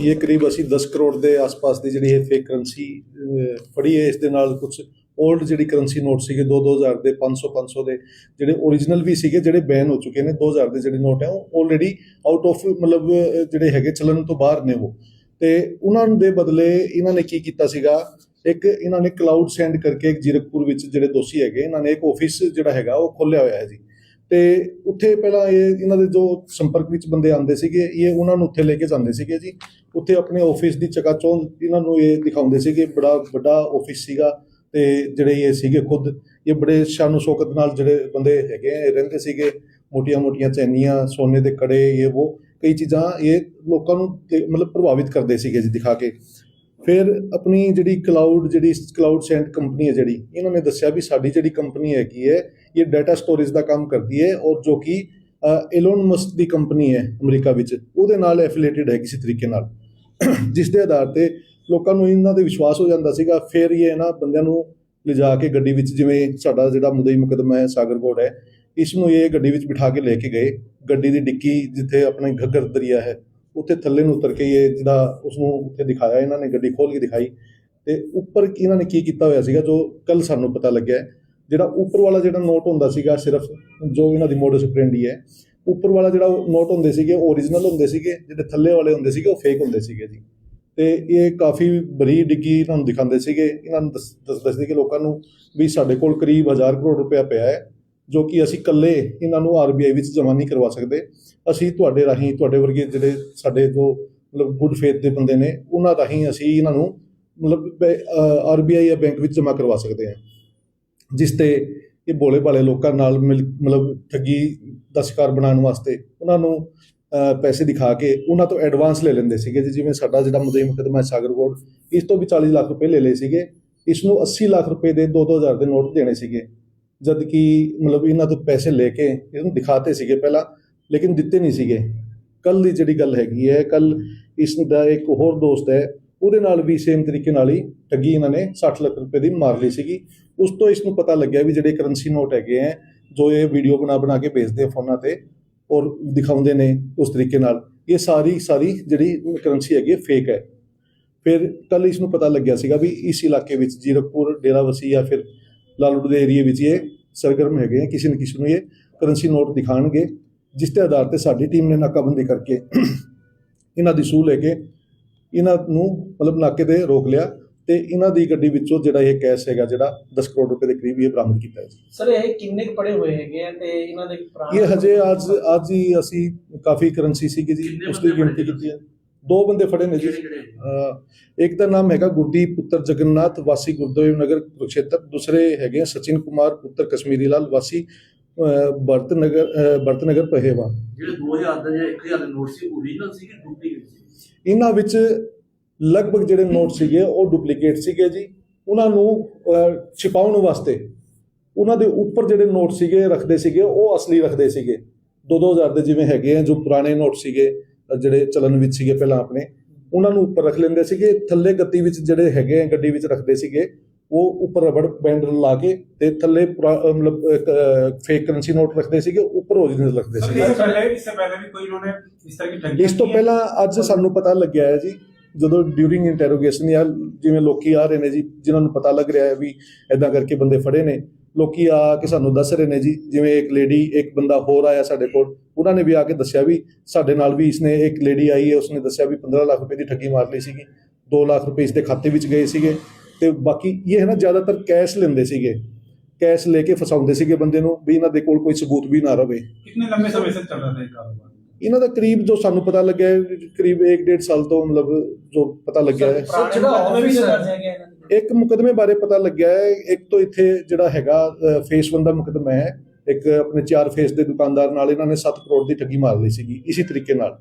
ਇਹ ਕਰੀਬ ਅਸੀਂ 10 ਕਰੋੜ ਦੇ ਆਸ-ਪਾਸ ਦੀ ਜਿਹੜੀ ਇਹ ਫੇਕ ਕਰੰਸੀ ਫੜੀ ਹੈ, ਇਸ ਦੇ ਨਾਲ ਕੁਝ 올ਡ ਜਿਹੜੀ ਕਰੰਸੀ ਨੋਟ ਸੀਗੇ 2-2000 ਦੇ 500-500 ਦੇ ਜਿਹੜੇ ਓਰੀਜਨਲ ਵੀ ਸੀਗੇ, ਜਿਹੜੇ ਬੈਨ ਹੋ ਚੁੱਕੇ ਨੇ 2000 ਦੇ ਜਿਹੜੇ ਨੋਟ ਹੈ, ਉਹ ਆਲਰੇਡੀ ਆਊਟ ਆਫ ਮਤਲਬ ਜਿਹੜੇ ਹੈਗੇ, ਚੱਲਣ ਤੋਂ ਬਾਹਰ ਨੇ ਉਹ। ਤੇ ਉਹਨਾਂ ਦੇ ਬਦਲੇ ਇਹਨਾਂ ਨੇ ਕੀ ਕੀਤਾ ਸੀਗਾ, ਇੱਕ ਇਹਨਾਂ ਨੇ ਕਲਾਊਡ ਸੈਂਡ ਕਰਕੇ ਇੱਕ ਜੀਰਕਪੁਰ ਵਿੱਚ ਜਿਹੜੇ ਦੋਸ਼ੀ ਹੈਗੇ, ਇਹਨਾਂ ਨੇ ਇੱਕ ਆਫਿਸ ਜਿਹੜਾ ਹੈਗਾ, ਉਹ ਖੋਲ੍ਹਿਆ ਹੋਇਆ ਹੈ ਜੀ। ਤੇ ਉੱਥੇ ਪਹਿਲਾਂ ਇਹ ਇਹਨਾਂ ਦੇ ਜੋ ਸੰਪਰਕ ਵਿੱਚ ਬੰਦੇ ਆਉਂਦੇ ਸੀਗੇ ਇਹ ਉਹਨਾਂ ਨੂੰ ਉੱਥੇ ਲੈ ਕੇ ਜਾਂਦੇ ਸੀਗੇ ਜੀ। ਉੱਥੇ ਆਪਣੇ ਆਫਿਸ ਦੀ ਚਕਾਚੌਂਧ ਇਹਨਾਂ ਨੂੰ ਇਹ ਦਿਖਾਉਂਦੇ ਸੀਗੇ ਬੜਾ ਵੱਡਾ ਆਫਿਸ ਸੀਗਾ ਤੇ ਜਿਹੜੇ ਇਹ ਸੀਗੇ ਖੁਦ ਇਹ ਬੜੇ ਸ਼ਾਨੋ ਸ਼ੌਕਤ ਨਾਲ ਜਿਹੜੇ ਬੰਦੇ ਹੈਗੇ ਆ, ਇਹ ਰਹਿੰਦੇ ਸੀਗੇ। ਮੋਟੀਆਂ ਮੋਟੀਆਂ ਚੈਨੀਆਂ ਸੋਨੇ ਦੇ ਕੜੇ ਇਹ ਉਹ ਕਈ ਚੀਜ਼ਾਂ ਇਹ ਲੋਕਾਂ ਨੂੰ ਤੇ ਮਤਲਬ ਪ੍ਰਭਾਵਿਤ ਕਰਦੇ ਸੀਗੇ ਜੀ ਦਿਖਾ ਕੇ। ਫਿਰ ਆਪਣੀ ਜਿਹੜੀ ਕਲਾਊਡ ਜਿਹੜੀ ਕਲਾਊਡ ਸੈਂਟ ਕੰਪਨੀ ਹੈ ਜਿਹੜੀ ਇਹਨਾਂ ਨੇ ਦੱਸਿਆ ਵੀ ਸਾਡੀ ਜਿਹੜੀ ਕੰਪਨੀ ਹੈਗੀ ਹੈ ਇਹ ਡਾਟਾ ਸਟੋਰੇਜ ਦਾ ਕੰਮ ਕਰਦੀ ਹੈ ਔਰ ਜੋ ਕਿ ਐਲੋਨ ਮਸਕ ਦੀ ਕੰਪਨੀ ਹੈ ਅਮਰੀਕਾ ਵਿੱਚ, ਉਹਦੇ ਨਾਲ ਐਫੀਲੀਏਟਡ ਹੈ ਕਿਸੇ ਤਰੀਕੇ ਨਾਲ। ਜਿਸ ਦੇ ਆਧਾਰ ਤੇ ਲੋਕਾਂ ਨੂੰ ਇਹਨਾਂ ਤੇ ਵਿਸ਼ਵਾਸ ਹੋ ਜਾਂਦਾ ਸੀਗਾ, ਫਿਰ ਇਹ ਇਹਨਾਂ ਬੰਦਿਆਂ ਨੂੰ ਲਿਜਾ ਕੇ ਗੱਡੀ ਵਿੱਚ, ਜਿਵੇਂ ਸਾਡਾ ਜਿਹੜਾ ਮੁਦਈ ਮੁਕਦਮਾ ਹੈ ਸਾਗਰਕੋਟ ਹੈ, ਇਸ ਨੂੰ ਇਹ ਗੱਡੀ ਵਿੱਚ ਬਿਠਾ ਕੇ ਲੈ ਕੇ ਗਏ। ਗੱਡੀ ਦੀ ਡਿੱਕੀ ਜਿੱਥੇ ਆਪਣੇ ਘੱਗਰ ਦਰਿਆ ਹੈ, ਉੱਥੇ ਥੱਲੇ ਨੂੰ ਉਤਰ ਕੇ ਇਹ ਜਿਹੜਾ ਉਸ ਨੂੰ ਉੱਥੇ ਦਿਖਾਇਆ, ਇਹਨਾਂ ਨੇ ਗੱਡੀ ਖੋਲ ਕੇ ਦਿਖਾਈ। ਤੇ ਉੱਪਰ ਇਹਨਾਂ ਨੇ ਕੀ ਕੀਤਾ ਹੋਇਆ ਸੀਗਾ, ਜੋ ਕੱਲ ਸਾਨੂੰ ਪਤਾ ਲੱਗਿਆ ਜਿਹੜਾ ਉੱਪਰ ਵਾਲਾ ਜਿਹੜਾ ਨੋਟ ਹੁੰਦਾ ਸੀਗਾ ਸਿਰਫ ਜੋ ਇਹਨਾਂ ਦੀ ਮੋਡਸ ਆਪਰੈਂਡੀ ਹੈ, ਉੱਪਰ ਵਾਲਾ ਜਿਹੜਾ ਨੋਟ ਹੁੰਦੇ ਸੀਗੇ, ਉਹ ਓਰੀਜਨਲ ਹੁੰਦੇ ਸੀਗੇ, ਜਿਹੜੇ ਥੱਲੇ ਵਾਲੇ ਹੁੰਦੇ ਸੀਗੇ, ਉਹ ਫੇਕ ਹੁੰਦੇ ਸੀਗੇ ਜੀ। ਤੇ ਇਹ ਕਾਫੀ ਬਰੀ ਡਿੱਗੀ ਇਹਨਾਂ ਨੂੰ ਦਿਖਾਉਂਦੇ ਸੀਗੇ, ਇਹਨਾਂ ਨੂੰ ਦੱਸ- ਦੱਸਦੇ ਸੀਗੇ ਲੋਕਾਂ ਨੂੰ ਵੀ ਸਾਡੇ ਕੋਲ ਕਰੀਬ 1000 ਕਰੋੜ ਰੁਪਇਆ ਪਿਆ ਹੈ, ਜੋ ਕਿ ਅਸੀਂ ਇਕੱਲੇ ਇਹਨਾਂ ਨੂੰ ਆਰਬੀਆਈ ਵਿੱਚ ਜਮ੍ਹਾਂ ਨਹੀਂ ਕਰਵਾ ਸਕਦੇ। ਅਸੀਂ ਤੁਹਾਡੇ ਰਾਹੀਂ, ਤੁਹਾਡੇ ਵਰਗੇ ਜਿਹੜੇ ਸਾਡੇ ਜੋ ਮਤਲਬ ਗੁੱਡ ਫੇਥ ਦੇ ਬੰਦੇ ਨੇ, ਉਹਨਾਂ ਰਾਹੀਂ ਅਸੀਂ ਇਹਨਾਂ ਨੂੰ ਮਤਲਬ ਆਰਬੀਆਈ ਜਾਂ ਬੈਂਕ ਵਿੱਚ ਜਮ੍ਹਾਂ ਕਰਵਾ ਸਕਦੇ ਹਾਂ। ਜਿਸ ਤੇ ਇਹ ਭੋਲੇ ਭਾਲੇ ਲੋਕਾਂ ਨਾਲ ਮਿਲ ਮਤਲਬ ਠੱਗੀ ਦਾ ਸ਼ਿਕਾਰ ਬਣਾਉਣ ਵਾਸਤੇ ਉਹਨਾਂ ਨੂੰ ਪੈਸੇ ਦਿਖਾ ਕੇ ਉਹਨਾਂ ਤੋਂ ਐਡਵਾਂਸ ਲੈ ਲੈਂਦੇ ਸੀਗੇ ਜੀ। ਜਿਵੇਂ ਸਾਡਾ ਜਿਹੜਾ ਮੁਦਈ ਮੁਕਦਮਾ ਹੈ ਸਾਗਰਕੋਟ ਇਸ ਤੋਂ ਵੀ 40 ਲੱਖ ਰੁਪਏ ਲੈ ਲਏ ਸੀਗੇ। ਇਸ ਨੂੰ 80 ਲੱਖ ਰੁਪਏ ਦੇ 2-2000 ਦੇ ਨੋਟ ਦੇਣੇ ਸੀਗੇ। ਜਦ ਕਿ ਮਤਲਬ ਇਹਨਾਂ ਤੋਂ ਪੈਸੇ ਲੈ ਕੇ ਇਹਨੂੰ ਦਿਖਾਤੇ ਸੀਗੇ ਪਹਿਲਾਂ, ਲੇਕਿਨ ਦਿੱਤੇ ਨਹੀਂ ਸੀਗੇ। ਕੱਲ ਦੀ ਜਿਹੜੀ ਗੱਲ ਹੈਗੀ ਹੈ ਕੱਲ ਇਸ ਦਾ ਇੱਕ ਹੋਰ ਦੋਸਤ ਹੈ ਉਹਦੇ ਨਾਲ ਵੀ ਸੇਮ ਤਰੀਕੇ ਨਾਲ ਹੀ ਠੱਗੀ ਇਹਨਾਂ ਨੇ 60 ਲੱਖ ਰੁਪਏ ਦੀ ਮਾਰ ਲਈ ਸੀਗੀ। ਉਸ ਤੋਂ ਇਸ ਨੂੰ ਪਤਾ ਲੱਗਿਆ ਵੀ ਜਿਹੜੇ ਕਰੰਸੀ ਨੋਟ ਹੈਗੇ ਹੈ ਜੋ ਇਹ ਵੀਡੀਓ ਬਣਾ ਬਣਾ ਕੇ ਭੇਜਦੇ ਆ ਫੋਨਾਂ ਤੇ ਔਰ ਦਿਖਾਉਂਦੇ ਨੇ ਉਸ ਤਰੀਕੇ ਨਾਲ, ਇਹ ਸਾਰੀ ਸਾਰੀ ਜਿਹੜੀ ਕਰੰਸੀ ਹੈਗੀ ਹੈ ਫੇਕ ਹੈ। ਫਿਰ ਕੱਲ ਇਸ ਨੂੰ ਪਤਾ ਲੱਗਿਆ ਸੀਗਾ ਵੀ ਇਸ ਇਲਾਕੇ ਵਿੱਚ ਜੀਰਕਪੁਰ ਡੇਰਾਵਸੀ ਜਾਂ ਫਿਰ ਲਾਲੂੜ ਦੇ ਏਰੀਏ ਵਿੱਚ ਇਹ ਸਰਗਰਮ ਹੈਗੇ ਆ, ਕਿਸੇ ਨਾ ਕਿਸੇ ਨੂੰ ਇਹ ਕਰੰਸੀ ਨੋਟ ਦਿਖਾਣਗੇ ਜਿਸ ਦੇ ਆਧਾਰ ਤੇ ਸਾਡੀ ਟੀਮ ਨੇ ਨਾਕਾਬੰਦੀ ਕਰਕੇ ਇਹਨਾਂ ਦੀ ਸੂਹ ਲੈ ਕੇ ਇਹਨਾਂ ਨੂੰ ਮਤਲਬ ਨਾਕੇ ਤੇ ਰੋਕ ਲਿਆ ਤੇ ਇਹਨਾਂ ਦੀ ਗੱਡੀ ਵਿੱਚੋਂ ਜਿਹੜਾ ਇਹ ਕੈਸ਼ ਹੈਗਾ ਜਿਹੜਾ 10 ਕਰੋੜ ਰੁਪਏ ਦੇ ਕਰੀਬ ਇਹ ਬਰਾਮਦ ਕੀਤਾ ਹੈ ਸਰ ਇਹ ਕਿੰਨੇ ਕੁ ਪੜੇ ਹੋਏ ਹੈਗੇ ਆ ਤੇ ਇਹਨਾਂ ਦੇ ਪੁਰਾਣੇ ਇਹ ਹਜੇ ਅੱਜ ਅੱਜ ਹੀ ਅਸੀਂ ਕਾਫੀ ਕਰੰਸੀ ਸੀਗੀ ਜੀ ਉਸ ਦੀ ਗਿਣਤੀ ਕੀਤੀ ਹੈ। ਦੋ ਬੰਦੇ ਫੜੇ ਨੇ ਜੀ। ਇੱਕ ਦਾ ਨਾਮ ਹੈਗਾ ਗੁਰਦੀਪ ਪੁੱਤਰ ਜਗਨਨਾਥ ਵਾਸੀ ਗੁਰਦੇਵ ਨਗਰ ਕੁਰੂਕਸ਼ੇਤਰ ਦੂਸਰੇ ਹੈਗੇ ਆ ਸਚਿਨ ਕੁਮਾਰ ਪੁੱਤਰ ਕਸ਼ਮੀਰੀ ਲਾਲ ਵਾਸੀ ਬਰਤ ਨਗਰ ਬਰਤ ਨਗਰ ਪਹਿਵਾ। ਜਿਹੜੇ 2000 ਦਾ ਜਾਂ 1000 ਦੇ ਨੋਟ ਸੀ ਓਰੀਜਨਲ ਸੀ ਕਿ ਡੁਪਲੀਕੇਟ ਸੀ? ਇਹਨਾਂ ਵਿੱਚ ਲਗਭਗ ਜਿਹੜੇ ਨੋਟ ਸੀਗੇ ਉਹ ਡੁਪਲੀਕੇਟ ਸੀਗੇ ਜੀ। ਉਹਨਾਂ ਨੂੰ ਛਿਪਾਉਣ ਵਾਸਤੇ ਉਹਨਾਂ ਦੇ ਉੱਪਰ ਜਿਹੜੇ ਨੋਟ ਸੀਗੇ ਰੱਖਦੇ ਸੀਗੇ ਉਹ ਅਸਲੀ ਰੱਖਦੇ ਸੀਗੇ। 2-2000 ਦੇ ਜਿਵੇਂ ਹੈਗੇ ਆ ਜੋ ਪੁਰਾਣੇ ਨੋਟ ਸੀਗੇ ਜਿਹੜੇ ਚਲਨ ਵਿੱਚ ਸੀਗੇ ਪਹਿਲਾਂ ਆਪਣੇ ਉਹਨਾਂ ਨੂੰ ਉੱਪਰ ਰੱਖ ਲੈਂਦੇ ਸੀਗੇ। ਥੱਲੇ ਗੱਦੀ ਵਿੱਚ ਜਿਹੜੇ ਹੈਗੇ ਆ ਗੱਡੀ ਵਿੱਚ ਰੱਖਦੇ ਸੀਗੇ। ਉਹ ਉੱਪਰ ਰਬੜ ਬੈਂਡ ਲਾ ਕੇ ਤੇ ਥੱਲੇ ਮਤਲਬ ਫੇਕ ਕਰੰਸੀ ਨੋਟ ਰੱਖਦੇ ਸੀਗੇ ਉੱਪਰ ਓਰੀਜਨਲ ਰੱਖਦੇ ਸੀਗੇ। ਇਸ ਤੋਂ ਪਹਿਲਾਂ ਅੱਜ ਸਾਨੂੰ ਪਤਾ ਲੱਗਿਆ ਹੈ ਜੀ ਜਦੋਂ ਡਿਊਰਿੰਗ ਇੰਟਰੋਗੇਸ਼ਨ ਯਾਰ ਜਿਵੇਂ ਲੋਕੀ ਆ ਰਹੇ ਨੇ ਜੀ ਜਿਨ੍ਹਾਂ ਨੂੰ ਪਤਾ ਲੱਗ ਰਿਹਾ ਹੈ ਵੀ ਐਦਾਂ ਕਰਕੇ ਬੰਦੇ ਫੜੇ ਨੇ ਲੋਕੀ ਆ ਕੇ ਸਾਨੂੰ ਦੱਸ ਰਹੇ ਨੇ ਜੀ ਜਿਵੇਂ ਇੱਕ ਲੇਡੀ ਇੱਕ ਬੰਦਾ ਹੋਰ ਆਇਆ ਸਾਡੇ ਕੋਲ ਉਹਨਾਂ ਨੇ ਵੀ ਆ ਕੇ ਦੱਸਿਆ ਵੀ ਸਾਡੇ ਨਾਲ ਵੀ ਇਸਨੇ ਇੱਕ ਲੇਡੀ ਆਈ ਹੈ ਉਸਨੇ ਦੱਸਿਆ ਵੀ 15 ਲੱਖ ਰੁਪਏ ਦੀ ਠੱਗੀ ਮਾਰ ਲਈ ਸੀਗੀ 2 ਲੱਖ ਰੁਪਏ ਇਸ ਦੇ ਖਾਤੇ ਵਿੱਚ ਗਏ ਸੀਗੇ। ਤੇ ਬਾਕੀ ਇਹ ਹੈ ਨਾ ਜ਼ਿਆਦਾਤਰ ਕੈਸ਼ ਲੈਂਦੇ ਸੀਗੇ। ਕੈਸ਼ ਲੈ ਕੇ ਫਸਾਉਂਦੇ ਸੀਗੇ ਬੰਦੇ ਨੂੰ ਵੀ ਇਹਨਾਂ ਦੇ ਕੋਲ ਕੋਈ ਸਬੂਤ ਵੀ ਨਾ ਰਵੇ। ਕਿੰਨੇ ਲੰਬੇ ਸਮੇਂ ਸੇ ਚੱਲ ਰਿਹਾ ਹੈ ਕਾਰੋਬਾਰ? ਇਹਨਾਂ ਦਾ ਕਰੀਬ ਜੋ ਸਾਨੂੰ ਪਤਾ ਲੱਗਿਆ ਕਰੀਬ 1.5 ਸਾਲ ਤੋਂ ਮਤਲਬ ਜੋ ਪਤਾ ਲੱਗਿਆ ਹੈ। ਇੱਕ ਮੁਕਦਮੇ ਬਾਰੇ ਪਤਾ ਲੱਗਿਆ ਹੈ। ਇੱਕ ਤੋਂ ਇੱਥੇ ਜਿਹੜਾ ਹੈਗਾ ਫੇਸ 1 ਦਾ ਮੁਕਦਮਾ ਹੈ। ਇੱਕ ਆਪਣੇ ਚਾਰ ਫੇਸ ਦੇ ਦੁਕਾਨਦਾਰ ਨਾਲ ਇਹਨਾਂ ਨੇ 7 ਕਰੋੜ ਦੀ ਠੱਗੀ ਮਾਰ ਲਈ ਸੀਗੀ ਇਸੇ ਤਰੀਕੇ ਨਾਲ।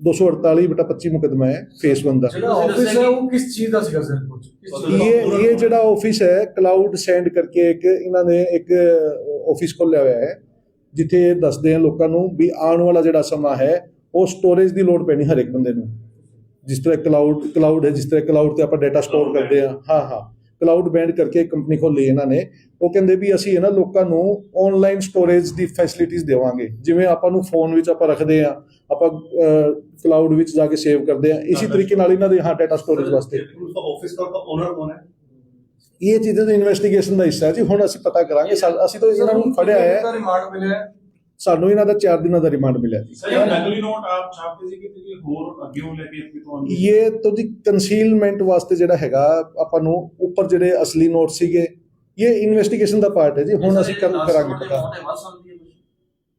248 ਬਟਾ 25 ਮੁਕਦਮਾ ਹੈ ਫੇਸ ਬੰਦਾ ਜਿਹੜਾ ਆਫਿਸ ਹੈ ਉਹ ਕਿਸ ਚੀਜ਼ ਦਾ ਸੀਗਾ ਸਰ? ਕੁਝ ਇਹ ਇਹ ਜਿਹੜਾ ਆਫਿਸ ਹੈ ਕਲਾਊਡ ਸੈਂਡ ਕਰਕੇ ਇੱਕ ਇਹਨਾਂ ਨੇ ਇੱਕ ਆਫਿਸ ਖੋਲ੍ਹਿਆ ਹੋਇਆ ਹੈ ਜਿੱਥੇ ਇਹ ਦੱਸਦੇ ਆ ਲੋਕਾਂ ਨੂੰ ਵੀ ਆਉਣ ਵਾਲਾ ਜਿਹੜਾ ਸਮਾਂ ਹੈ ਉਹ ਸਟੋਰੇਜ ਦੀ ਲੋੜ ਪੈਣੀ ਹਰ ਇੱਕ ਬੰਦੇ ਨੂੰ। ਜਿਸ ਤਰ੍ਹਾਂ ਕਲਾਊਡ ਕਲਾਊਡ ਹੈ ਜਿਸ ਤਰ੍ਹਾਂ ਕਲਾਊਡ ਤੇ ਆਪਾਂ ਡਾਟਾ ਸਟੋਰ ਕਰਦੇ ਆ। ਹਾਂ ਹਾਂ। ਕਲਾਊਡ ਬੈਂਡ ਕਰਕੇ ਕੰਪਨੀ ਖੋਲੀ ਇਹਨਾਂ ਨੇ ਉਹ ਕਹਿੰਦੇ ਵੀ ਅਸੀਂ ਇਹਨਾਂ ਲੋਕਾਂ ਨੂੰ ਆਨਲਾਈਨ ਸਟੋਰੇਜ ਦੀ ਫੈਸਿਲਿਟੀਆਂ ਦੇਵਾਂਗੇ। ਜਿਵੇਂ ਆਪਾਂ ਨੂੰ ਫੋਨ ਵਿੱਚ ਆਪਾਂ ਰੱਖਦੇ ਆ ਆਪਾਂ ਕਲਾਊਡ ਵਿੱਚ ਜਾ ਕੇ ਸੇਵ ਕਰਦੇ ਆ ਇਸੇ ਤਰੀਕੇ ਨਾਲ ਇਹਨਾਂ ਦੇ ਹਾਂ ਡਾਟਾ ਸਟੋਰੇਜ ਵਾਸਤੇ। ਆਫਿਸ ਦਾ ਓਨਰ ਕੌਣ ਹੈ? ਇਹ ਚੀਜ਼ਾਂ ਦੀ ਇਨਵੈਸਟੀਗੇਸ਼ਨ ਦਾ ਹਿੱਸਾ ਜੀ ਹੁਣ ਅਸੀਂ ਪਤਾ ਕਰਾਂਗੇ ਅਸੀਂ ਤਾਂ ਇਹਨਾਂ ਨੂੰ ਫੜਿਆ ਹੈ। ਰਿਮਾਂਡ ਮਿਲਿਆ ਸਾਨੂੰ ਇਹਨਾਂ ਦਾ 4 ਦਿਨਾਂ ਦਾ ਰਿਮਾਂਡ ਮਿਲਿਆ ਜੀ ਸਰ ਨਕਲੀ ਨੋਟ ਆਪ ਛਾਪਦੇ ਸੀ ਕਿ ਤੁਸੀਂ ਹੋਰ ਅੱਗੇੋਂ ਲੈ ਕੇ ਇੱਥੇ ਤੁਹਾਨੂੰ ਇਹ ਤੁਹਾਡੀ ਕੰਸੀਲਮੈਂਟ ਵਾਸਤੇ ਜਿਹੜਾ ਹੈਗਾ ਆਪਾਂ ਨੂੰ ਉੱਪਰ ਜਿਹੜੇ ਅਸਲੀ ਨੋਟ ਸੀਗੇ ਇਹ ਇਨਵੈਸਟੀਗੇਸ਼ਨ ਦਾ ਪਾਰਟ ਹੈ ਜੀ ਹੁਣ ਅਸੀਂ ਕੰਮ ਕਰਾਂਗੇ ਪਤਾ।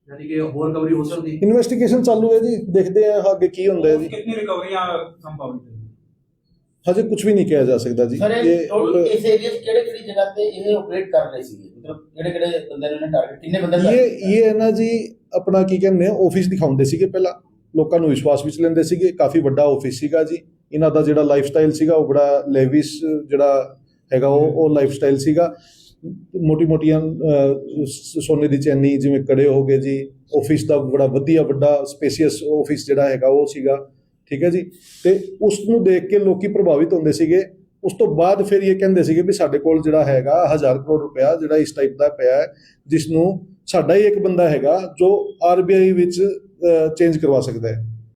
ਯਾਨੀ ਕਿ ਹੋਰ ਰਿਕਵਰੀ ਹੋ ਸਕਦੀ ਇਨਵੈਸਟੀਗੇਸ਼ਨ ਚਾਲੂ ਹੈ ਜੀ ਦੇਖਦੇ ਆ ਅੱਗੇ ਕੀ ਹੁੰਦਾ ਹੈ ਜੀ। ਕਿੰਨੀ ਰਿਕਵਰੀਆਂ ਸੰਭਵ ਨੇ ਹਜੇ ਕੁਝ ਵੀ ਨਹੀਂ ਕਿਹਾ ਜਾ ਸਕਦਾ ਜੀ। ਸਰ ਇਹ ਟੋਟਲ ਇਸ ਏਰੀਆ 'ਚ ਕਿਹੜੇ ਕਿਹੜੀ ਜਗ੍ਹਾ ਤੇ ਇਹ ਆਪਰੇਟ ਕਰ ਰਹੇ ਸੀਗੇ? ਮਤਲਬ ਕਿਹੜੇ ਕਿਹੜੇ ਬੰਦੇ ਨੇ ਟਾਰਗੇਟ ਕਿੰਨੇ ਬੰਦੇ ਇਹ ਇਹ ਹੈ ਨਾ ਜੀ ਆਪਣਾ ਕੀ ਕਹਿੰਦੇ ਆ ਆਫਿਸ ਦਿਖਾਉਂਦੇ ਸੀਗੇ ਪਹਿਲਾਂ। ਲੋਕਾਂ ਨੂੰ ਵਿਸ਼ਵਾਸ ਵਿੱਚ ਲੈਂਦੇ ਸੀਗੇ। ਕਾਫੀ ਵੱਡਾ ਆਫਿਸ ਸੀਗਾ ਜੀ। ਇਹਨਾਂ ਦਾ ਜਿਹੜਾ ਲਾਈਫ ਸਟਾਈਲ ਸੀਗਾ ਉਹ ਬੜਾ ਲੈਵਿਸ ਜਿਹੜਾ ਹੈਗਾ ਉਹ ਉਹ ਲਾਈਫ ਸਟਾਈਲ ਸੀਗਾ। ਮੋਟੀ ਮੋਟੀਆਂ ਅਹ, ਸ- ਸੋਨੇ ਦੀ ਚੈਨੀ ਜਿਵੇਂ ਕੜੇ ਹੋ ਗਏ ਜੀ। ਆਫਿਸ ਦਾ ਬੜਾ ਵਧੀਆ ਵੱਡਾ ਸਪੇਸੀਅਸ ਆਫਿਸ ਜਿਹੜਾ ਹੈਗਾ ਉਹ ਸੀਗਾ। ਠੀਕ ਹੈ ਜੀ? ਤੇ ਉਸ ਨੂੰ ਦੇਖ ਕੇ ਲੋਕੀ ਪ੍ਰਭਾਵਿਤ ਹੁੰਦੇ ਸੀਗੇ। ਉਸ ਤੋਂ ਬਾਅਦ ਫਿਰ ਇਹ ਕਹਿੰਦੇ ਸੀਗੇ ਵੀ ਸਾਡੇ ਕੋਲ ਜਿਹੜਾ ਹੈਗਾ 1000 ਕਰੋੜ ਰੁਪਇਆ ਜਿਹੜਾ ਇਸ ਟਾਈਪ ਦਾ ਪਿਆ ਹੈ ਜਿਸ ਨੂੰ ਸਾਡਾ ਹੀ ਇੱਕ ਬੰਦਾ ਹੈਗਾ ਜੋ ਆਰਬੀਆਈ ਵਿੱਚ ਚੇਂਜ ਕਰਵਾ ਸਕਦਾ ਹੈ।